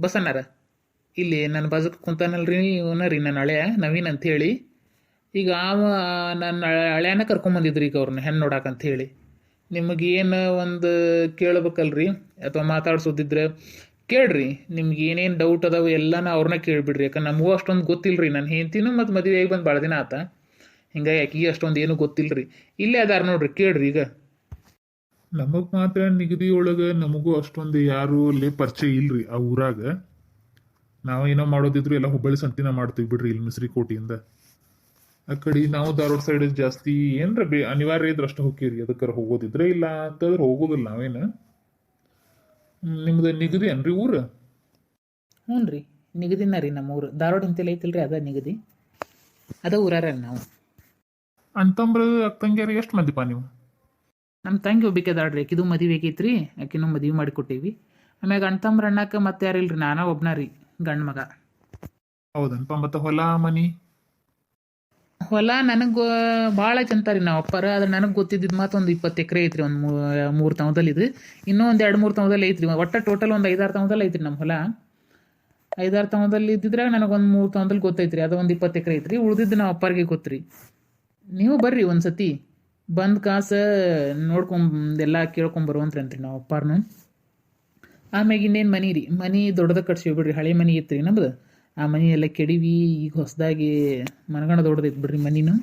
ಬಸಣ್ಣರ. ಇಲ್ಲಿ ನನ್ನ ಬಾಜುಕ್ ಕುಂತಾನಲ್ರಿ ಇವನ ರೀ, ನನ್ನ ಹಳೆಯ ನವೀನ್ ಅಂತ ಹೇಳಿ ಈಗ ಅವ ನನ್ನ ಹಳೆಯನ ಕರ್ಕೊಂಬಂದಿದ್ರು ಈಗ ಅವ್ರನ್ನ ಹೆಣ್ಣು ನೋಡಾಕಂತ ಹೇಳಿ ನಿಮಗೇನು ಒಂದು ಕೇಳ್ಬೇಕಲ್ರಿ? ಅಥವಾ ಮಾತಾಡ್ಸೋದಿದ್ರೆ ಕೇಳ್ರಿ, ನಿಮ್ಗೆ ಏನೇನು ಡೌಟ್ ಅದಾವ ಎಲ್ಲನ ಅವ್ರನ್ನ ಕೇಳಿಬಿಡ್ರಿ. ಯಾಕಂದ್ರೆ ನಮಗೂ ಅಷ್ಟೊಂದು ಗೊತ್ತಿಲ್ಲರಿ ನನ್ನ ಹೆಂಡ್ತಿನೂ ಮತ್ತು ಮದುವೆ ಆಗಿ ಬಂದು ಭಾಳ ದಿನ ಆತ. ಹಿಂಗಾಗಿ ಆಕಿಗೆ ಅಷ್ಟೊಂದು ಏನೂ ಗೊತ್ತಿಲ್ಲರಿ ಇಲ್ಲೇ ಅದಾರ ನೋಡ್ರಿ, ಕೇಳ್ರಿ ಈಗ. ನಮಗ್ ಮಾತ್ರ ನಿಗದಿ ಒಳಗ ನಮಗೂ ಅಷ್ಟೊಂದು ಯಾರು ಅಲ್ಲಿ ಪರಿಚಯ ಇಲ್ರಿ ಆ ಊರಾಗ. ನಾವು ಏನೋ ಮಾಡೋದಿದ್ರು ಎಲ್ಲ ಹುಬ್ಬಳ್ಳಿ ಸಂತಿನ ಮಾಡ್ತೀವಿ ಬಿಡ್ರಿ ಇಲ್ಲಿ ಮಿಸ್ರಿ ಕೋಟಿಯಿಂದ. ಆ ಕಡೆ ನಾವು ಧಾರವಾಡ ಸೈಡ್ ಜಾಸ್ತಿ ಏನ್ರ ಬೇ ಅನಿವಾರ್ಯ ಇದ್ರೆ ಅಷ್ಟು ಹೋಗಿರಿ ಅದಕ್ಕಾರ ಹೋಗೋದಿದ್ರೆ ಇಲ್ಲ ಅಂತಂದ್ರೆ ಹೋಗೋದಿಲ್ಲ ನಾವೇನು. ನಿಮ್ದು ನಿಗದಿ ಏನ್ರಿ ಊರು? ಹ್ಞೂ ರೀ ನಿಗದಿನ ರೀ ನಮ್ಮ ಊರು. ಧಾರವಾಡ ಅಂತೆಲ್ಲ ಐತಿಲ್ರಿ ಅದ ನಿಗದಿ. ಅದ ಊರಾರ ನಾವು. ಅಂತಂಬ್ರ ಅಕ್ಕಂಗ್ಯಾರ ಎಷ್ಟು ಮಂದಿಪ್ಪ ನೀವು? ನಮ್ಮ ತಂಗಿ ಒಬ್ಬಿಕೆದಾಳ್ರಿ ಆಕಿದು ಮದುವೆ ಆಗೈತ್ರಿ ಆಕಿನೂ ಮದುವೆ ಮಾಡಿ ಕೊಟ್ಟೀವಿ ಆಮ್ಯಾಗ ಅಣ್ಣ ತಮ್ಮ ಅಣ್ಣಕ್ಕೆ ಮತ್ತೆ ಯಾರಿಲ್ರಿ ನಾನಾ ಒಬ್ನ ರೀ ಗಂಡ ಮಗ. ಹೌದನ್ಪ ಮತ್ತೆ ಹೊಲ ಮನಿ? ಹೊಲ ನನಗೆ ಭಾಳ ಚಂತ ರೀ ನಾವು ಅಪ್ಪಾರ ಆದ್ರೆ ನನಗೆ ಗೊತ್ತಿದ್ದಿದ್ದು ಮಾತು ಒಂದು ಇಪ್ಪತ್ತು ಎಕರೆ ಐತ್ರಿ ಒಂದು ಮೂರು ತಾವದಲ್ಲಿ ಇದು. ಇನ್ನೂ ಒಂದು ಎರಡು ಮೂರು ತಾವದಲ್ಲಿ ಐತ್ರಿ ಒಟ್ಟು ಟೋಟಲ್ ಒಂದು ಐದಾರು ತಾವದಲ್ಲಿ ಐತ್ರಿ ನಮ್ಮ ಹೊಲ. ಐದಾರು ತಾವದಲ್ಲಿ ಇದ್ದಿದ್ರಾಗ ನನಗೆ ಒಂದು ಮೂರು ತಾವದಲ್ಲಿ ಗೊತ್ತೈತ್ರಿ ಅದು ಒಂದು ಇಪ್ಪತ್ತು ಎಕರೆ ಐತ್ರಿ ಉಳ್ದಿದ್ದು ನಾವು ಅಪ್ಪಾರಿಗೆ ಗೊತ್ತ್ರಿ. ನೀವು ಬರ್ರಿ ಒಂದು ಸತಿ ಬಂದು ಕಾಸ ನೋಡ್ಕೊಂಡ್ ಎಲ್ಲ ಕೇಳ್ಕೊಂಬರುವಂತ್ರಿ ಅಂತ್ರಿ ನಾವು ಅಪ್ಪಾರ್ನು. ಆಮ್ಯಾಗ ಇನ್ನೇನು ಮನಿ ರೀ? ಮನಿ ದೊಡ್ಡದ ಕಟ್ಸಿವಿ ಬಿಡ್ರಿ, ಹಳೆ ಮನಿ ಇತ್ತು ರೀ ನಮ್ದು. ಆ ಮನಿ ಎಲ್ಲ ಕೆಡಿವಿ, ಈಗ ಹೊಸದಾಗಿ ಮನಗಣ ದೊಡ್ಡದೈತ್ ಬಿಡ್ರಿ ಮನಿನು.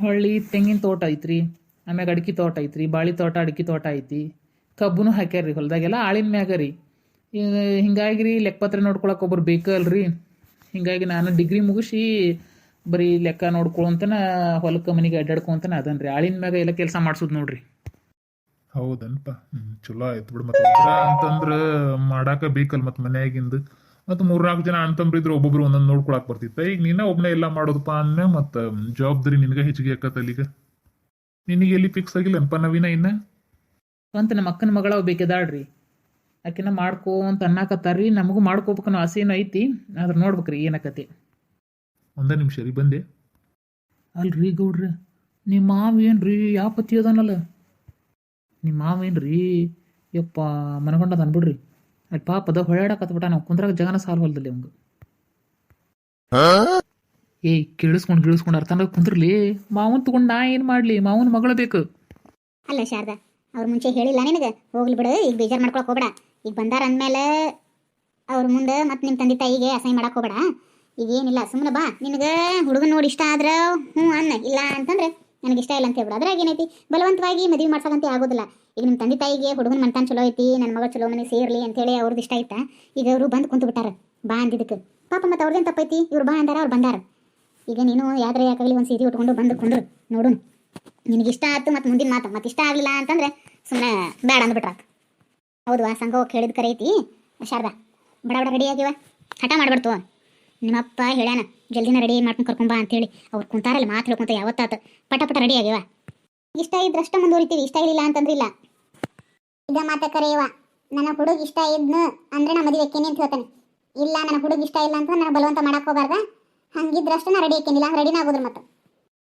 ಹೊಳ್ಳಿ ತೆಂಗಿನ ತೋಟ ಐತ್ರಿ, ಆಮ್ಯಾಗ ಅಡಿಕೆ ತೋಟ ಐತ್ರಿ, ಬಾಳಿ ತೋಟ, ಅಡಿಕೆ ತೋಟ ಐತಿ. ಕಬ್ಬುನು ಹಾಕ್ಯಾರ್ರಿ ಹೊಲದಾಗೆಲ್ಲ, ಆಳಿನ ಮ್ಯಾಗ ರೀ. ಹಿಂಗಾಗಿ ರೀ ಲೆಕ್ಕಪತ್ರ ನೋಡ್ಕೊಳಕ್ಕೆ ಒಬ್ರು ಬೇಕಲ್ರಿ. ಹಿಂಗಾಗಿ ನಾನು ಡಿಗ್ರಿ ಮುಗಿಸಿ ಬರೀ ಲೆಕ್ಕ ನೋಡ್ಕೊಳಂತನ ಹೊಲಕ್ಕೆ ಮನೆಗೆ ಅಡ್ಡಾಡ್ಕೊಂತನ ಅದನ್ರಿ. ಆಳಿನ ಮ್ಯಾಗ ಎಲ್ಲ ಕೆಲಸ ಮಾಡ್ಸೋದು ನೋಡ್ರಿ. ಹೌದನ್ಪ ಚಲೋ ಆಯ್ತು ಬಿಡು ಮತ್ತೆ ಅಂತಂದ್ರ ಮಾಡಾಕ ಬೇಕಲ್ ಮತ್ ಮನ್ಯಾಗಿಂದ. ಮತ್ ಮೂರ್ನಾಲ್ಕು ಜನ ಅಂತಂಬ್ರಿದ್ರು ಒಬ್ಬೊಬ್ರು ಒಂದೊಂದ್ ನೋಡ್ಕೊಳಕ್ ಬರ್ತಿತ್ತ. ಈಗ ನೀನ ಒಬ್ಬನೇ ಎಲ್ಲ ಮಾಡೋದಪ್ಪ ಅನ್ನ ಮತ್ತ ಜವಾಬ್ದಾರಿ ನಿನಗ ಹೆಚ್ಚಿಗೆ ಆಕತ್ತಲ್ಲ ಈಗ ನಿನಗೆ ಎಲ್ಲಿ ಫಿಕ್ಸ್ ಆಗಿಲ್ಲ ಅನ್ಪ ನವೀನ ಇನ್ನ? ಅಂತ ನಮ್ಮ ಅಕ್ಕನ ಮಗಳ ಬೇಕಿದಾಳ್ರಿ ಆಕಿನ ಮಾಡ್ಕೋ ಅಂತ ಅನ್ನಾಕತ್ತಾರ್ರಿ. ನಮಗೂ ಮಾಡ್ಕೋಬೇಕನ್ನೋ ಆಸೆನೂ ಐತಿ. ಆದ್ರೆ ನೋಡ್ಬೇಕ್ರಿ ಏನಕತಿ. ಒಂದೇ ನಿಮಿಷ ರೀ ಬಂದೆ. ಅಲ್ರಿ ಗೌಡ್ರಿ ನಿಮ್ಮ ಮಾವ ಏನ್ರಿ ಯಾವ ಪತಿ ಅದಾನಲ್ಲ? ನಿಮ್ಮ ಮಾವ ರೀ ಯಪ್ಪ ಮನಗೊಂಡದ ಅನ್ಬಿಡ್ರಿ ಅಲ್ಲಿ ಪಾಪ ಅದ ಹೊಳ್ಯಾಡಕತ್ಬಿಟ್ಟ ನಾವು ಕುಂದ್ರಾಗ ಜಗನ ಸಾಲ್ ಹೊಲ್ದಲ್ಲಿ ಅವಂಗ ಏಯ್ ಕೇಳಿಸ್ಕೊಂಡು ಕೇಳಿಸ್ಕೊಂಡು ಅರ್ಥ ಕುಂದ್ರಲಿ? ಮಾವನ್ ತಗೊಂಡ್ ನಾ ಏನ್ ಮಾಡ್ಲಿ? ಮಾವನ್ ಮಗಳು ಬೇಕು. ಅಲ್ಲ ಶಾರದಾ ಅವ್ರ ಮುಂಚೆ ಹೇಳಿಲ್ಲ ನಿನಗೆ? ಹೋಗ್ಲಿ ಬಿಡು ಈಗ ಬೇಜಾರ್ ಮಾಡ್ಕೊಳಕ್ ಹೋಗ್ಬೇಡ. ಈಗ ಬಂದಾರ ಅಂದಮೇಲೆ ಅವ್ರ ಮುಂದೆ ಮತ್ತೆ ನಿಮ್ಮ ತಂದೆ ತಾಯಿಗೆ ಅಸಹ್ಯ ಮಾಡಕ್ ಹೋಗ್ಬೇಡ. ಈಗ ಏನಿಲ್ಲ ಸುಮ್ಮನೆ ಬಾ. ನಿನಗೆ ಹುಡುಗನ ನೋಡಿ ಇಷ್ಟ ಆದ್ರ ಹ್ಞೂ, ಅನ್ನ. ಇಲ್ಲ ಅಂತಂದ್ರೆ ನನಗೆ ಇಷ್ಟ ಇಲ್ಲ ಅಂತ ಹೇಳ್ಬಿಡು. ಅದ್ರಾಗ ಏನೈತಿ? ಬಲವಂತವಾಗಿ ಮದುವೆ ಮಾಡ್ಸಕ್ಕಂತ ಆಗೋದಿಲ್ಲ. ಈಗ ನಿಮ್ಮ ತಂದೆ ತಾಯಿಗೆ ಹುಡುಗನ ಮನ್ತಾನ ಚಲೋ ಐತಿ ನನ್ನ ಮಗಳು ಚಲೋ ಮನೆ ಸೇರ್ಲಿ ಅಂತ ಹೇಳಿ ಅವ್ರದ್ದು ಇಷ್ಟ ಆಯ್ತಾ ಈಗ ಅವರು ಬಂದು ಕುಂತು ಬಿಟ್ಟಾರ. ಬಾ ಅಂದಿದ್ದಕ್ಕೆ ಪಾಪ ಮತ್ತೆ ಅವ್ರದ್ದೇನು ತಪ್ಪೈತಿ? ಇವ್ರು ಬಾ ಅಂದಾರ, ಅವ್ರು ಬಂದಾರ. ಈಗ ನೀನು ಯಾವ್ದಾರ ಯಾಕಾಗಲಿ ಒಂದು ಸೀರೆ ಉಟ್ಕೊಂಡು ಬಂದು ಕುಂದ್ರು. ನೋಡು ನಿನಗೆ ಇಷ್ಟ ಆಯ್ತು ಮತ್ತು ಮುಂದಿನ ಮಾತು. ಮತ್ತೆ ಇಷ್ಟ ಆಗಲಿಲ್ಲ ಅಂತಂದ್ರೆ ಸುಮ್ಮನೆ ಬೇಡ ಅಂದ್ಬಿಟ್ರ ಹೌದವಾ? ಸಂಘ ಹೋಗಿ ಹೇಳಿದ ಕರೆ ಐತಿ ಶಾರದಾ, ಬಡ ಬಡ ರೆಡಿ ಆಗಿವ. ಹಠ ಮಾಡ್ಬಿಡ್ತು ನಿಮ್ಮಪ್ಪ ಹೇಳ್ಯಾನ ಜಲ್ದಿನ ರೆಡಿ ಮಾಡ್ಕೊಂಡು ಕರ್ಕೊಂಬಾ ಅಂತೇಳಿ. ಅವ್ರು ಕುಂತಾರಲ್ಲಿ ಮಾತು ಹೇಳ್ಕೊಂತ ಯಾವತ್ತಾತ. ಪಟ ಪಟ ರೆಡಿ ಆಗ್ಯವ. ಇಷ್ಟ ಇದ್ರಷ್ಟ ಮುಂದುವರಿತೀವಿ ಇಷ್ಟ ಇಲ್ಲ ಅಂತಂದ್ರೆ ಇಲ್ಲ ಇದ ಮಾತ ಕರೆಯುವ ನನ್ನ ಹುಡುಗ ಇಷ್ಟ ಇದ್ನು ಅಂದ್ರೆ ನಾ ಮದುವೆ ಕೇನೆ ಅಂತ ಹೇಳ್ತಾನೆ. ಇಲ್ಲ ನನ್ನ ಹುಡುಗ ಇಷ್ಟ ಇಲ್ಲ ಅಂತ ನಾನು ಬಲವಂತ ಮಾಡಕ್ ಹೋಗ್ಬಾರ್ದ. ಹಂಗಿದ್ರಷ್ಟ ನಾ ರೆಡಿ ಹಾಕೇನಿಲ್ಲ ರೆಡಿನ ಆಗೋದ್ರ ಮತ್ತೆ.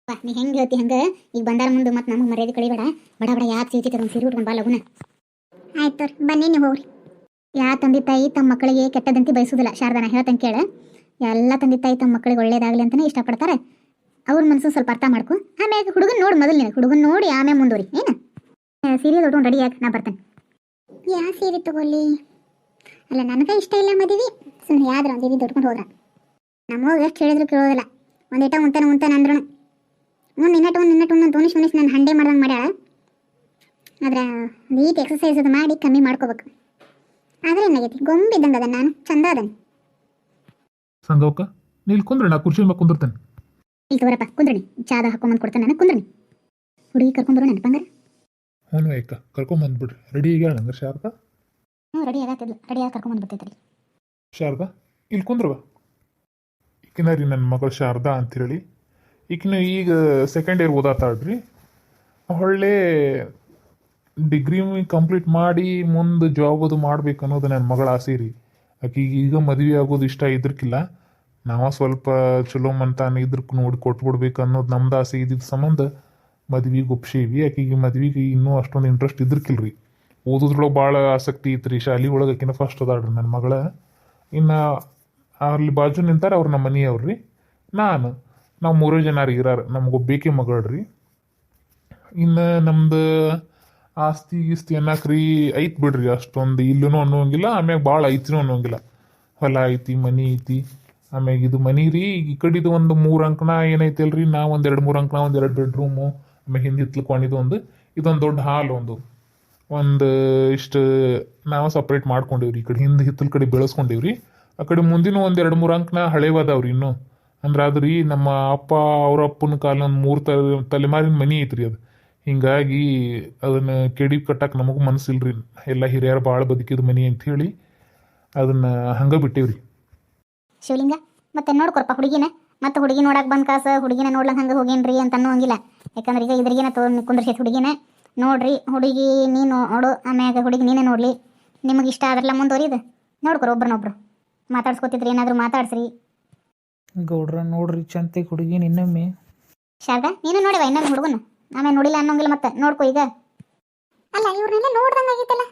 ಅಪ್ಪ ನೀ ಹೆಂಗೆ ಹೇಳ್ತಿ ಹಂಗ? ಈಗ ಬಂದಾರ ಮುಂದೆ ಮತ್ತೆ ನಮಗೆ ಮರ್ಯಾದೆ ಕಳಿಬೇಡ. ಬಡ ಬಡ ಯಾಕೆ ಸೀತಿ ತಗೊಂಡು ಸೀರೆ ಉಟ್ಕೊಂಡು ಬಾ ಲಗುನ. ಆಯ್ತು ಬನ್ನಿ ನೀವು ಹೋಗ್ರಿ ಯಾ ತಂದೆ ತಾಯಿ ತಮ್ಮ ಮಕ್ಕಳಿಗೆ ಕೆಟ್ಟದಂತೆ ಬಯಸುವುದಿಲ್ಲ ಶಾರದಾನ ಹೇಳ್ತಂಗೆ ಕೇಳ. ಎಲ್ಲ ತಂದೆ ತಾಯಿ ತಮ್ಮ ಮಕ್ಕಳಿಗೆ ಒಳ್ಳೇದಾಗಲಿ ಅಂತಲೇ ಇಷ್ಟಪಡ್ತಾರೆ. ಅವ್ರ ಮನಸ್ಸು ಸ್ವಲ್ಪ ಅರ್ಥ ಮಾಡ್ಕೊ. ಆಮೇಲೆ ಹುಡುಗನ್ ನೋಡಿ ಮೊದಲು ನೀನು. ಹುಡುಗನ್ ನೋಡಿ ಆಮೇಲೆ ಮುಂದುವರಿ. ಏನು? ಸೀರೆ ದೊಡ್ಡ ರೆಡಿ ಯಾಕೆ ನಾ ಬರ್ತೇನೆ. ಯಾ ಸೀರೆ ತಗೊಳ್ಳಿ? ಅಲ್ಲ, ನನಗೆ ಇಷ್ಟ ಇಲ್ಲ ಮದುವೆ. ಸುಮ್ಮನೆ ಯಾದ್ರ ಒಂದು ಸೀರೆ ಉಟ್ಕೊಂಡು ಹೋದ್ರ. ನಮಗೆ ಎಷ್ಟು ಹೇಳಿದ್ರು ಕೇಳೋದಿಲ್ಲ. ಒಂದೇಟ ಉಂತಾನೆ ಉಂತಾನೆ ಅಂದ್ರೂ ಒಂದು ನಿನ್ನಟ್ಟು ಒಂದು ನಿನ್ನಟ್ಟು ಒಂದು ತೋನಿಸ್ ಉಣಿಸ್ ನಾನು ಹಂಡೆ ಮಾಡ್ದಂಗೆ ಮಾಡ್ಯಾಳ. ಆದ್ರೆ, ನೀಟ್ ಎಕ್ಸಸೈಸ್ ಅದು ಮಾಡಿ ಕಮ್ಮಿ ಮಾಡ್ಕೋಬೇಕು. ಆದ್ರೆ ಏನಾಗೈತಿ? ಗೊಂಬಿದ್ದಂಗೆ ಅದನ್ನು ಅದ ನಾನು. ಚಂದ ಅದನ್. ಸಂಗವಕ್ಕ ನೀಲ್ ಕುಂದ್ರ ನಾ ಕುರ್ಚಿ ಮೇಲೆ ಕುಂದಿರ್ತೇನೆ. ಇಲ್ಲಿ ತಗೋರಪ್ಪ ಕುಂದ್ರಣಿ. ಚಾದ ಹಾಕೊಂಬಂದು ಕೊಡ್ತೇನೆ ನಾನು ಕುಂದ್ರಣಿ. ಹುಡುಗಿ ಕರ್ಕೊಂಬರೋ ನೆನಪಂಗಾರ ಹ್ಞೂ ಅಕ್ಕ ಕರ್ಕೊಂಬಂದ್ಬಿಡ್ರಿ ಬಂದ್ಬಿಡ್ರಿ ರೆಡಿ ಈಗ ಹಂಗಾರೆ ಶಾರದಾ? ಹ್ಞೂ ರೆಡಿ ಆಗತ್ತಿಲ್ಲ ರೆಡಿ ಆಗಿ ಕರ್ಕೊಂಬಂದು ಬರ್ತೈತ್ರಿ ಶಾರದಾ ಇಲ್ಲಿ ಕುಂದ್ರವ ಈಕಿನ ರೀ ನನ್ನ ಮಗಳು ಶಾರದಾ ಅಂತೇಳಿ ಈಕಿನ ಈಗ ಸೆಕೆಂಡ್ ಇಯರ್ ಓದಾತಾಳ್ರಿ ಹೊಳ್ಳೆ ಡಿಗ್ರಿ ಕಂಪ್ಲೀಟ್ ಮಾಡಿ ಮುಂದೆ ಜಾಬ್ ಅದು ಮಾಡ್ಬೇಕು ಅನ್ನೋದು ನನ್ನ ಮಗಳ ಆಸೆ ರೀ. ಆಕಿಗೆ ಈಗ ಮದುವೆ ಆಗೋದು ಇಷ್ಟ ಇದ್ರಕ್ಕಿಲ್ಲ ನಾವು ಸ್ವಲ್ಪ ಚಲೋ ಮಂತಾನ ಇದ್ರ ನೋಡಿ ಕೊಟ್ಬಿಡ್ಬೇಕು ಅನ್ನೋದು ನಮ್ದು ಆಸೆ ಇದ್ದಿದ್ದ ಸಂಬಂಧ ಮದ್ವಿಗೆ ಒಪ್ಸೀವಿ. ಆಕಿಗೆ ಮದ್ವಿಗೆ ಇನ್ನೂ ಅಷ್ಟೊಂದು ಇಂಟ್ರೆಸ್ಟ್ ಇದ್ರಕ್ಕಿಲ್ರಿ ಓದೋದ್ರೊಳಗೆ ಭಾಳ ಆಸಕ್ತಿ ಐತ್ರಿ. ಶಾಲೆ ಒಳಗೆ ಆಕಿನ ಫಸ್ಟ್ ಅದಾಳ್ರಿ ನನ್ನ ಮಗಳ. ಇನ್ನು ಅಲ್ಲಿ ಬಾಜು ನಿಂತಾರೆ ಅವ್ರು ನಮ್ಮ ಮನೆಯವ್ರು. ರೀ ನಾನು ನಾವು ಮೂರೇ ಜನ ರೀ ಇರಾರ ಒಬ್ಬೇಕೆ ಮಗಳು ರೀ ಇನ್ನು ನಮ್ದು ಆಸ್ತಿ ಗೀಸ್ತಿ ಅನ್ನಕ್ರಿ ಐತ್ ಬಿಡ್ರಿ ಅಷ್ಟೊಂದು. ಇಲ್ಲೂ ಅನ್ನೋಂಗಿಲ್ಲ ಆಮ್ಯಾಗ ಭಾಳ ಐತಿನೂ ಅನ್ನೋಂಗಿಲ್ಲ ಹೊಲ ಐತಿ, ಮನಿ ಐತಿ. ಆಮ್ಯಾಗ ಇದು ಮನಿ ರೀ, ಈ ಕಡಿದು ಒಂದು ಮೂರು ಅಂಕಣ ಏನೈತಲ್ರಿ ನಾ ಒಂದು ಎರಡು ಮೂರು ಅಂಕಣ ಒಂದು ಎರಡು ಬೆಡ್ರೂಮು ಆಮೇಲೆ ಹಿಂದೆ ಹಿತ್ಲಕ್ಕೊಂಡಿದ್ದು ಒಂದು. ಇದೊಂದು ದೊಡ್ಡ ಹಾಲ್ ಒಂದು. ಒಂದು ಇಷ್ಟು ನಾವು ಸಪ್ರೇಟ್ ಮಾಡ್ಕೊಂಡೇವ್ರಿ. ಈ ಕಡೆ ಹಿಂದೆ ಹಿತ್ತಲ ಕಡೆ ಬೆಳೆಸ್ಕೊಂಡೇವ್ರಿ. ಆ ಕಡೆ ಮುಂದಿನ ಒಂದು ಎರಡು ಮೂರು ಅಂಕನ ಹಳೇವದಾವ್ರಿ ಇನ್ನೂ. ಅಂದ್ರೆ ಅದು ರೀ ನಮ್ಮ ಅಪ್ಪ ಅವರ ಅಪ್ಪನ ಕಾಲ ಒಂದು ಮೂರು ತಲೆ ತಲೆಮಾರಿನ ಮನಿ ಐತ್ರಿ ಅದು. ಹಿಂಗಾಗಿ ಅದನ್ನ ಕೆಡಿ ಕಟ್ಟಕ್ಕೆ ನಮಗೂ ರೀ ಎಲ್ಲ ಹಿರಿಯರು ಭಾಳ ಬದುಕಿದ ಮನಿ ಅಂತ ಹೇಳಿ ಅದನ್ನ ಹಂಗ ಬಿಟ್ಟಿವ್ರಿ. ಶಿವಲಿಂಗ ಮತ್ತೆ ನೋಡ್ಕೊರಪ್ಪ ಹುಡುಗಿನ. ಮತ್ತೆ ಹುಡುಗಿ ನೋಡಕ್ ಬಂದ್ ಕಾಸ ಹುಡುಗಿನ ನೋಡ್ಲಂಗ ಹಂಗೆ ಹೋಗೇನ್ರಿ ಅಂತ ಅನ್ನೋಂಗಿಲ್ಲ. ಯಾಕಂದ್ರೆ ಈಗ ಇದ್ರಿಗೆ ತೋ ಕುಂದ್ರಸೈತಿ ಹುಡುಗಿನ. ನೋಡ್ರಿ ಹುಡುಗಿ ನೀನು ನೋಡು ಆಮ್ಯಾಗ ಹುಡುಗಿ ನೀನೇ ನೋಡ್ಲಿ. ನಿಮಗೆ ಇಷ್ಟ ಆದ್ರಲ್ಲ ಮುಂದುವರಿದು ನೋಡ್ಕೊರ ಒಬ್ರನ್ನೊಬ್ರು. ಮಾತಾಡ್ಸ್ಕೊತಿದ್ರಿ ಏನಾದರೂ ಮಾತಾಡ್ಸ್ರಿ. ಗೌಡ್ರ ನೋಡ್ರಿ ಚಂತೆ ಹುಡುಗಿ ಇನ್ನೊಮ್ಮೆ. ಶಾರದಾ ನೀನು ನೋಡಿವ ಇನ್ನೊಂದು ಹುಡುಗನ? ಆಮೇಲೆ ನೋಡಿಲ್ಲ ಅನ್ನೋಂಗಿಲ್ಲ ಮತ್ತೆ ನೋಡ್ಕೊ ಈಗ. ಅಲ್ಲ ಇವ್ರನ್ನೆಲ್ಲ ನೋಡ್ದಂಗೆ ಆಗಿತ್ತಲ್ಲ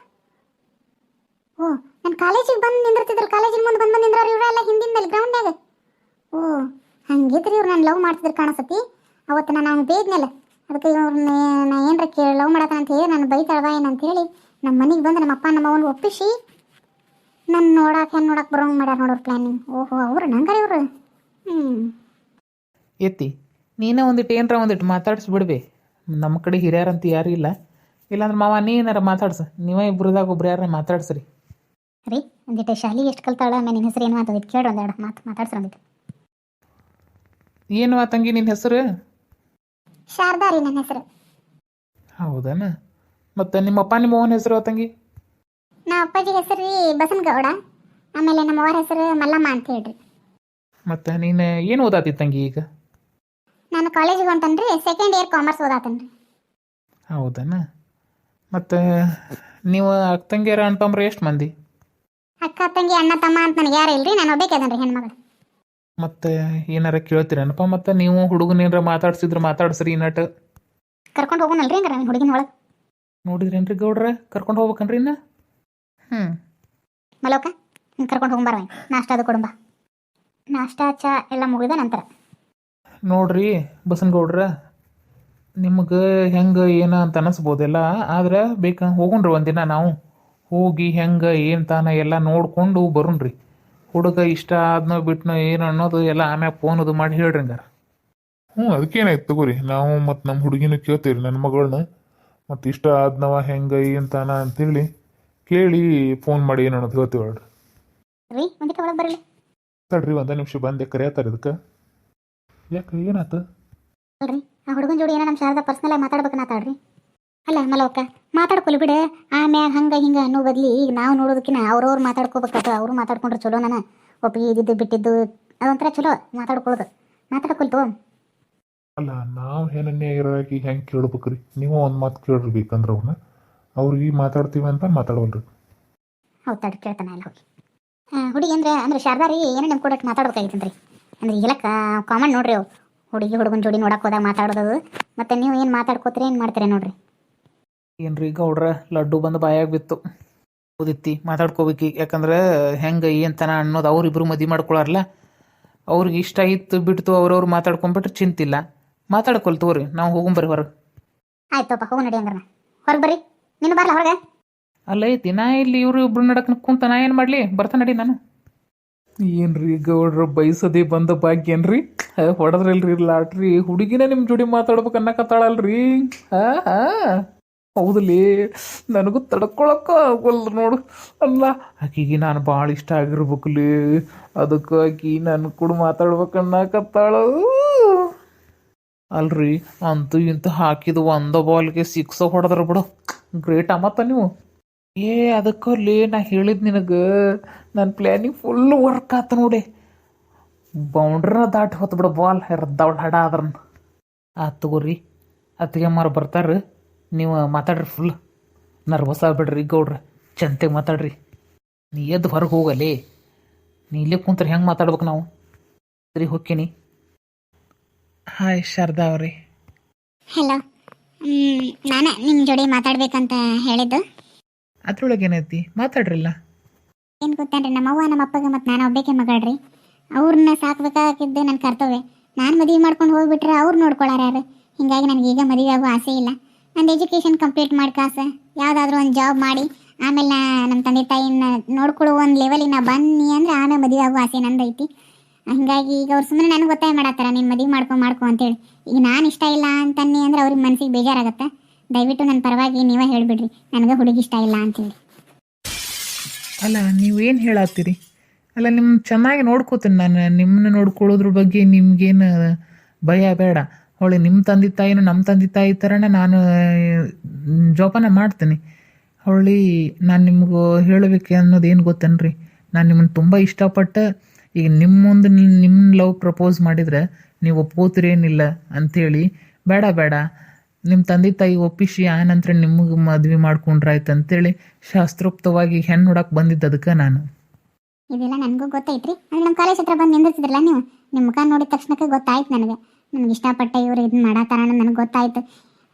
ಓ ನನ್ನ ಕಾಲೇಜಿಗೆ ಬಂದು ನಿಂದಿರ್ತಿದ್ರು ಕಾಲೇಜಿನ ಮುಂದೆ ಬಂದು ನಿಂದ್ರವ್ರು ಇವರೆಲ್ಲ ಹಿಂದಿಂದಲ್ಲಿ ಗ್ರೌಂಡ್ನಾಗ ಓ ಹಂಗಿದ್ರಿ ಇವ್ರು ನಾನು ಲವ್ ಮಾಡ್ತಿದ್ರು ಕಾಣಿಸತಿ ಅವತ್ತು ನಾನು ಅವ್ನು ಬೇದ್ನಲ್ಲ ಅದಕ್ಕೆ ಇವ್ರನ್ನ ನಾ ಏನರ ಕೇಳಿ ಲವ್ ಅಂತ ಹೇಳಿ ನಾನು ಬೈತಾಳವ ಏನಂತ ಹೇಳಿ ನಮ್ಮ ಮನೆಗೆ ಬಂದು ನಮ್ಮ ಅಪ್ಪ ನಮ್ಮ ಅವನು ಒಪ್ಪಿಸಿ ನನ್ನ ನೋಡಕ್ಕೆ ಹೆಣ್ಣು ನೋಡಕ್ಕೆ ಬರೋಂಗೆ ಮಾಡ್ಯಾರ ನೋಡೋರು ಪ್ಲ್ಯಾನಿಂಗ್ ಓಹೋ ಅವ್ರು ನಂಗಾರ ಇವರು. ಹ್ಞೂ ಎತ್ತಿ ನೀನೇ ಒಂದಿಟ್ಟು ಏನರ ಒಂದಿಟ್ಟು ಮಾತಾಡ್ಸ್ಬಿಡ್ಬೆ. ನಮ್ಮ ಕಡೆ ಹಿರಿಯರಂತ ಯಾರೂ ಇಲ್ಲ. ಇಲ್ಲಾಂದ್ರೆ ಮಾವ ನೀ ಏನಾರ ಮಾತಾಡ್ಸ. ನೀವೇ ಇಬ್ಬರದಾಗ ಒಬ್ರು ಯಾರ ಮಾತಾಡ್ಸ್ರಿ. ರೀ ಒಂದಿಟ್ಟು ಶಾಲಿ ಎಷ್ಟು ಕಲ್ತಾಳ ಆಮೇಲೆ ನಿನ್ನ ಹೆಸರು ಏನು ಅಂತ ಕೇಳಿ ಒಂದೆರಡು ಮಾತು ಮಾತಾಡ್ಸ್ರ ಒಂದಿಟ್ಟು ಏನು ತಂಗಿ ನಿನ್ನ ಹೆಸರು? ಶಾರದಾ ರೀ ನನ್ನ ಹೆಸರು. ಹೌದನ? ಮತ್ತು ನಿಮ್ಮ ಅಪ್ಪ ನಿಮ್ಮ ಅವನ ಹೆಸರು ತಂಗಿ ನಮ್ಮ ಅಪ್ಪಾಜಿ ಹೆಸರು ರೀ ಬಸನಗೌಡ ಆಮೇಲೆ ನಮ್ಮ ಅವ್ರ ಹೆಸರು ಮಲ್ಲಮ್ಮ ಅಂತ ಹೇಳ್ರಿ. ಮತ್ತು ನೀನು ಏನು ಓದಾತಿ ತಂಗಿ ಈಗ? ನಾನು ಕಾಲೇಜಿಗೆ ಹೊಂಟನ್ರಿ ಸೆಕೆಂಡ್ ಇಯರ್ ಕಾಮರ್ಸ್ ಓದಾತನ್ರಿ. ಹೌದನ? ಮತ್ತು ನೀವು ಅಕ್ಕ ತಂಗಿಯರ ಅಣ್ತಂಬ್ರೆ ಎಷ್ಟು ಮಂದಿ? ಅಕ್ಕ ತಂಗಿ ಅಣ್ಣ ತಮ್ಮ ಅಂತ ನನಗೆ ಯಾರು ಇಲ್ರಿ? ನಾನು ಒಬ್ಬಕ್ಕೆ ಅದನ್ರಿ ಹೆಣ್ಮಗಳು. ಮತ್ತೆ ಏನಾರ ಕೇಳ್ತೀರೇನಪ್ಪ? ಮತ್ತೆ ನೀವು ಹುಡುಗನೇನಾರ ಮಾತಾಡ್ಸಿದ್ರೆ ಮಾತಾಡ್ಸ್ರಿ ನಟ. ಕರ್ಕೊಂಡು ಹೋಗೋಣಲ್ರಿ ಹಂಗಾರ ನಾನು ಹುಡುಗಿನ ಒಳಗೆ? ನೋಡಿದ್ರೇನ್ರಿ ಗೌಡ್ರ? ಕರ್ಕೊಂಡು ಹೋಗ್ಬೇಕನ್ರಿ ಇನ್ನ? ಹ್ಞೂ ಮಲೋಕ ನೀನು ಕರ್ಕೊಂಡು ಹೋಗ್ಬಾರ ನಾಷ್ಟ ಅದು ಕೊಡುಂಬ ನಾಷ್ಟ ಚಾ ಎಲ್ಲ ಮುಗಿದ ನಂತರ. ನೋಡ್ರಿ ಬಸನಗೌಡ್ರ ನಿಮ್ಗೆ ಹೆಂಗೆ ಏನು ಅಂತ ಅನ್ನಿಸ್ಬೋದಿಲ್ಲ ಆದ್ರೆ ಬೇಕಾ ಹೋಗೋಣ್ರಿ ಒಂದಿನ ನಾವು. ಹೋಗಿ ಹೆಂಗೆ ಏನು ತಾನ ಎಲ್ಲ ನೋಡ್ಕೊಂಡು ಬರೋಣ್ರಿ. ಹುಡುಗ ಇಷ್ಟ ಆದ್ನೋ ಬಿಟ್ನೋ ಏನು ಅನ್ನೋದು ಎಲ್ಲ ಆಮ್ಯಾಗ ಫೋನ್ ಅದು ಮಾಡಿ ಹೇಳ್ರಿ ಹಂಗಾರ. ಹ್ಞೂ ಅದಕ್ಕೇನಾಯ್ತು ತಗೋರಿ. ನಾವು ಮತ್ತು ನಮ್ಮ ಹುಡುಗಿನ ಕೇಳ್ತೀವಿ ನನ್ನ ಮಗಳನ್ನ. ಮತ್ತು ಇಷ್ಟ ಆದ್ನವ ಹೆಂಗೆ ಏನು ತಾನ ಅಂತೇಳಿ ಕೇಳಿ ಫೋನ್ ಮಾಡಿ ಏನು ಅನ್ನೋದು ಹೇಳ್ತೀವಿ ಹೇಳ್ರಿ. ತಡ್ರಿ ಒಂದೇ ನಿಮಿಷ ಬಂದೆ ಕರೆಯತ್ತಾರೆ ಇದಕ್ಕೆ. ಯಾಕೆ ಏನಾಯ್ತು? ನೋಡ್ರಿ ಆ ಹುಡುಗನ ಜೋಡಿ ಏನೋ ನಮ್ಮ ಶಾರದಾ ಪರ್ಸ್ನಲ್ ಆಗಿ ಮಾತಾಡ್ಬೇಕು ಮಾತಾಡ್ರಿ ಅಲ್ಲ ಮಲವಕ್ಕ ಮಾತಾಡ್ಕೊಲಿ ಬಿಡ. ಆಮ್ಯಾಗ ಹಂಗ ಹಿಂಗ ಅನ್ನೋ ಬದ್ಲಿ ಈಗ ನಾವು ನೋಡೋದಕ್ಕಿನ ಅವ್ರವ್ರು ಮಾತಾಡ್ಕೋಬೇಕತ್ತ ಅವ್ರು ಮಾತಾಡ್ಕೊಂಡ್ರೆ ಚಲೋ ನಾನು? ಒಪ್ಪಿಗೆ ಇದ್ದಿದ್ದು ಬಿಟ್ಟಿದ್ದು ಅದೊಂಥರ ಚಲೋ ಮಾತಾಡ್ಕೊಳ್ಳೋದು ಮಾತಾಡ್ಕೊಳ್ತು ಅಲ್ಲ ನಾವು ಏನನ್ನೇ ಇರೋಕೆ ಹೆಂಗೆ ಕೇಳ್ಬೇಕ್ರಿ? ನೀವು ಒಂದು ಮಾತು ಕೇಳ್ರಿ ಬೇಕಂದ್ರೆ ಅವ್ರನ್ನ ಅವ್ರಿಗೆ ಮಾತಾಡ್ತೀವಿ ಅಂತ ಮಾತಾಡೋಲ್ರಿ ಹೌದು ತಡಿ ಕೇಳ್ತಾನೆ ಅಲ್ಲ ಹೋಗಿ. ಹುಡುಗಿ ಅಂದ್ರೆ ಅಂದ್ರೆ ಶಾರದಾ ರೀ ಏನೋ ನಿಮ್ಮ ಕೂಡ ಮಾತಾಡ್ಬೇಕಾಗಿತ್ತಂತ್ರಿ? ಅಂದ್ರೆ ಈಗೆಲ್ಲ ಕಾಮನ್ ನೋಡ್ರಿ ಅವು. ಹುಡುಗಿ ಹುಡುಗನ ಜೋಡಿ ನೋಡಕ್ಕೆ ಹೋದಾಗ ಮಾತಾಡೋದು ಮತ್ತೆ ನೀವು ಏನು ಮಾತಾಡ್ಕೋತೀರಿ ಏನು ಮಾಡ್ತೀರಿ ನೋಡ್ರಿ? ಏನ್ರಿ ಗೌಡ್ರ ಲಡ್ಡು ಬಂದು ಬಾಯಾಗ ಬಿತ್ತು. ಓದಿತ್ತಿ ಮಾತಾಡ್ಕೋಬೇಕು ಯಾಕಂದ್ರೆ ಹೆಂಗೆ ಏನ್ತನ ಅನ್ನೋದು ಅವ್ರಿಬ್ರು ಮದಿ ಮಾಡ್ಕೊಳಾರಲ್ಲ ಅವ್ರಿಗೆ ಇಷ್ಟ ಇತ್ತು ಬಿಡ್ತು ಅವ್ರವ್ರು ಮಾತಾಡ್ಕೊಂಬಿಟ್ರೆ ಚಿಂತಿಲ್ಲ. ಮಾತಾಡ್ಕೊಲ್ ತಗೋರಿ ನಾವು ಹೋಗೊಂಬರ್ರಿ ಹೊರಗೆ. ಆಯ್ತಪ್ಪ ಹೋಗು ನಡಿ ಹೊರಗೆ ಬರ್ರಿ. ನೀನು ಬರಲ್ಲ ಹೊರಗೆ? ಅಲ್ಲ ಐತಿ ನಾ ಇಲ್ಲಿ ಇವರು ಇಬ್ರು ನಡಕ್ ಕುಂತ ನಾ ಏನು ಮಾಡಲಿ? ಬರ್ತಾ ನಡಿ ನಾನು. ಏನ್ರಿ ಗೌಡ್ರ ಬಯಸದೇ ಬಂದ ಭಾಗ್ಯ ಏನ್ರಿ? ಹೊಡೆದ್ರಲ್ರಿ ಲಾಟ್ರಿ. ಹುಡುಗಿನೇ ನಿಮ್ಮ ಜೋಡಿ ಮಾತಾಡ್ಬೇಕು ಅನ್ನಕತ್ತಾಳಲ್ರಿ? ಹಾ ಹಾ. ನನಗೂ ತಡ್ಕೊಳಕ್ಕ ಆಗಲ್ಲ ನೋಡು. ಅಲ್ಲ, ಆಕಿಗೆ ನಾನು ಭಾಳ ಇಷ್ಟ ಆಗಿರ್ಬೇಕಲ್ಲಿ ಅದಕ್ಕೆ ಆಕಿ ನನ್ನ ಕೂಡ ಮಾತಾಡ್ಬೇಕು ಅನ್ನಕತ್ತಾಳು. ಅಲ್ರಿ, ಅಂತೂ ಇಂತ ಹಾಕಿದ ಒಂದು ಬಾಲ್ಗೆ ಸಿಕ್ಸ ಹೊಡೆದ್ರ ಬಿಡು. ಗ್ರೇಟ್ ಅಮ್ಮತ್ತ ನೀವು. ಏ ಅದಕ್ಕಲ್ಲಿ ನಾ ಹೇಳಿದ್ ನಿನಗೆ ನನ್ನ ಪ್ಲ್ಯಾನಿಂಗ್ ಫುಲ್ ವರ್ಕ್ ಆತ ನೋಡಿ. ಬೌಂಡ್ರಿನ ದಾಟಿ ಹೊತ್ತು ಬಿಡ ಬಾಲ್ ದೌಡ್ ಹಡ ಅದ್ರನ್ನ ಆತ್ ತಗೋರಿ, ಅತ್ತಿಗೆ ಮಾರು ಬರ್ತಾರ, ನೀವು ಮಾತಾಡ್ರಿ ಫುಲ್ ನರ್ವಸ್ ಆಗ್ಬಿಡ್ರಿ ಗೌಡ್ರಿ ಚಂತೆಗೆ ಮಾತಾಡ್ರಿ. ನೀ ಎದ್ದು ಹೊರಗೆ ಹೋಗಲಿ, ನೀ ಇಲ್ಲೇ ಕುಂತ್ರೆ ಹೆಂಗೆ ಮಾತಾಡ್ಬೇಕು ನಾವು? ಸರಿ ಹೋಗ್ತೀನಿ ಹಾಯ್, ಶಾರದಾ ಅವ್ರಿ. ಹಲೋ ನಾನು ನಿಮ್ಮ ಜೋಡಿ ಮಾತಾಡ್ಬೇಕಂತ ಹೇಳಿದ್ದು. ಅದ್ರೊಳಗೆ ಏನೈತಿ? ಮಾತಾಡ್ರಲ್ಲ. ಏನು ಗೊತ್ತೇನ್ರಿ, ನಮ್ಮ ಅವ್ವ, ನಮ್ಮ ಅಪ್ಪಗ ಮತ್ತು ನಾನು ಒಬ್ಬಾಕೆ ಮಗಳ್ರಿ. ಅವ್ರನ್ನ ಸಾಕ್ಬೇಕಾಗಿದ್ದು ನನ್ನ ಕರ್ತವ್ಯ. ನಾನು ಮದುವೆ ಮಾಡ್ಕೊಂಡು ಹೋಗ್ಬಿಟ್ರೆ ಅವ್ರು ನೋಡ್ಕೊಳ್ಳಾರ ಯಾರು? ಹಿಂಗಾಗಿ ನನಗೆ ಈಗ ಮದುವೆ ಆಗೋ ಆಸೆ ಇಲ್ಲ. ನಂದು ಎಜುಕೇಷನ್ ಕಂಪ್ಲೀಟ್ ಮಾಡ್ಕಾಸ ಯಾವುದಾದ್ರೂ ಒಂದು ಜಾಬ್ ಮಾಡಿ, ಆಮೇಲೆ ನಾ ನಮ್ಮ ತಂದೆ ತಾಯಿನ ನೋಡ್ಕೊಳ್ಳೋ ಒಂದು ಲೆವೆಲಿನ ಬನ್ನಿ ಅಂದ್ರೆ ಆಮೇಲೆ ಮದುವೆ ಆಗೋ ಆಸೆ ನಂದೈತಿ ಹಿಂಗಾಗಿ ಈಗ ಅವ್ರು ಸುಮ್ಮನೆ ನನಗೆ ಒತ್ತಾಯ ಮಾಡತ್ತಾರ, ನೀನು ಮದುವೆ ಮಾಡ್ಕೊ ಮಾಡ್ಕೊ ಅಂತೇಳಿ. ಈಗ ನಾನು ಇಷ್ಟ ಇಲ್ಲ ಅಂತನ್ನಿ ಅಂದ್ರೆ ಅವ್ರಿಗೆ ಮನಸ್ಸಿಗೆ ಬೇಜಾರಾಗತ್ತೆ. ದಯವಿಟ್ಟು ನನ್ನ ಪರವಾಗಿ ನೀವೇ ಹೇಳಿಬಿಡ್ರಿ. ನನಗೆ ಹುಡುಗಿ ಇಷ್ಟ ಇಲ್ಲ ಅಂತೇಳಿ. ಅಲ್ಲ, ನೀವೇನು ಹೇಳತ್ತೀರಿ? ಅಲ್ಲ ನಿಮ್ಮ ಚೆನ್ನಾಗಿ ನೋಡ್ಕೋತೀನಿ ನಾನು. ನಿಮ್ಮನ್ನ ನೋಡ್ಕೊಳ್ಳೋದ್ರ ಬಗ್ಗೆ ನಿಮ್ಗೇನು ಭಯ ಬೇಡ. ಹೊಳೆ ನಿಮ್ಮ ತಂದೆ ತಾಯಿನೂ ನಮ್ಮ ತಂದೆ ತಾಯಿ ಥರನೇ ನಾನು ಜೋಪಾನ ಮಾಡ್ತೀನಿ. ಹೊಳ್ಳಿ ನಾನು ನಿಮಗೂ ಹೇಳಬೇಕು ಏನು ಗೊತ್ತೇನ್ರಿ? ನಾನು ನಿಮ್ಮನ್ನು ತುಂಬ ಇಷ್ಟಪಟ್ಟು ಈಗ ನಿಮ್ಮ ಮುಂದೆ ನಿಮ್ಮ ಲವ್ ಪ್ರಪೋಸ್ ಮಾಡಿದ್ರೆ ನೀವು ಒಪ್ಕೋತೀರೇನಿಲ್ಲ ಅಂಥೇಳಿ ಬೇಡ ಬೇಡ. ನಿಮ್ಮ ತಂದೆ ತಾಯಿ ಒಪ್ಪಿಸಿ ಆ ನಂತರ ನಿಮಗೆ ಮದ್ವೆ ಮಾಡ್ಕೊಂಡ್ರಾಯ್ತು ಅಂತೇಳಿ ಶಾಸ್ತ್ರೋಕ್ತವಾಗಿ ಹೆಣ್ಣು ನೋಡಕ್ಕೆ ಬಂದಿದ್ದು ಅದಕ್ಕೆ ನಾನು. ಇದೆಲ್ಲ ನನಗೂ ಗೊತ್ತೈತ್ರಿ. ಅಂದ್ರೆ ನಮ್ಮ ಕಾಲೇಜ್ ಹತ್ರ ಬಂದು ನಿಂದಿರ್ತಿದ್ರಲ್ಲ ನೀವು? ನಿಮ್ಮ ಮುಖ ನೋಡಿದ ತಕ್ಷಣಕ್ಕೆ ಗೊತ್ತಾಯ್ತು ನನಗೆ. ನನಗೆ ಇಷ್ಟಪಟ್ಟೆ ಇವ್ರು ಇದನ್ನ ಮಾಡತ್ತಾರ ನನಗೆ ಗೊತ್ತಾಯ್ತು.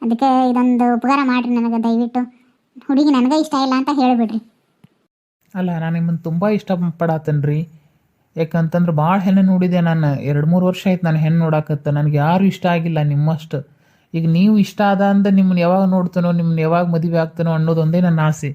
ಅದಕ್ಕೆ ಇದೊಂದು ಉಪಕಾರ ಮಾಡಿರಿ ನನಗೆ ದಯವಿಟ್ಟು. ಹುಡುಗಿ ನನಗೆ ಇಷ್ಟ ಇಲ್ಲ ಅಂತ ಹೇಳಿಬಿಡ್ರಿ. ಅಲ್ಲ ನಾನು ನಿಮ್ಮನ್ನು ತುಂಬ ಇಷ್ಟ ರೀ ಯಾಕಂತಂದ್ರೆ ಭಾಳ ಹೆಣ್ಣು ನೋಡಿದೆ ನಾನು. ಎರಡು ಮೂರು ವರ್ಷ ಆಯ್ತು ನಾನು ಹೆಣ್ಣು ನೋಡಕತ್ತ. ನನಗೆ ಯಾರು ಇಷ್ಟ ಆಗಿಲ್ಲ ನಿಮ್ಮಷ್ಟು. ಈಗ ನೀವು ಇಷ್ಟ ಆದ ಅಂದ ನಿಮ್ಮನ್ನ ಯಾವಾಗ ನೋಡ್ತಾನೋ, ನಿಮ್ಮನ್ನ ಯಾವಾಗ ಮದುವೆ ಆಗ್ತಾನೋ ಅನ್ನೋದೊಂದೇ ನನ್ನ ಆಸೆ.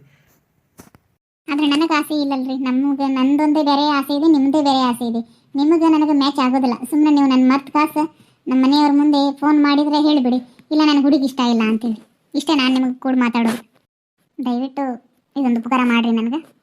ಆದರೆ ನನಗೆ ಆಸೆ ಇಲ್ಲಲ್ರಿ. ನಮಗೆ ನಂದೊಂದೇ ಬೇರೆ ಆಸೆ ಇದೆ ನಿಮ್ಮದೇ ಬೇರೆ ಆಸೆ ಇದೆ. ನಿಮಗೆ ನನಗೆ ಮ್ಯಾಚ್ ಆಗೋದಿಲ್ಲ. ಸುಮ್ಮನೆ ನೀವು ನನ್ನ ಮರ್ತು ಕಾಸು ನಮ್ಮ ಮನೆಯವ್ರ ಮುಂದೆ ಫೋನ್ ಮಾಡಿದರೆ ಹೇಳಿಬಿಡಿ. ಇಲ್ಲ, ನನಗೆ ಹುಡುಗಿ ಇಷ್ಟ ಇಲ್ಲ ಅಂತೇಳಿ. ಇಷ್ಟೇ ನಾನು ನಿಮಗೆ ಕೂಡ ಮಾತಾಡೋದು. ದಯವಿಟ್ಟು ಇದೊಂದು ಉಪಕಾರ ಮಾಡಿರಿ ನನಗೆ.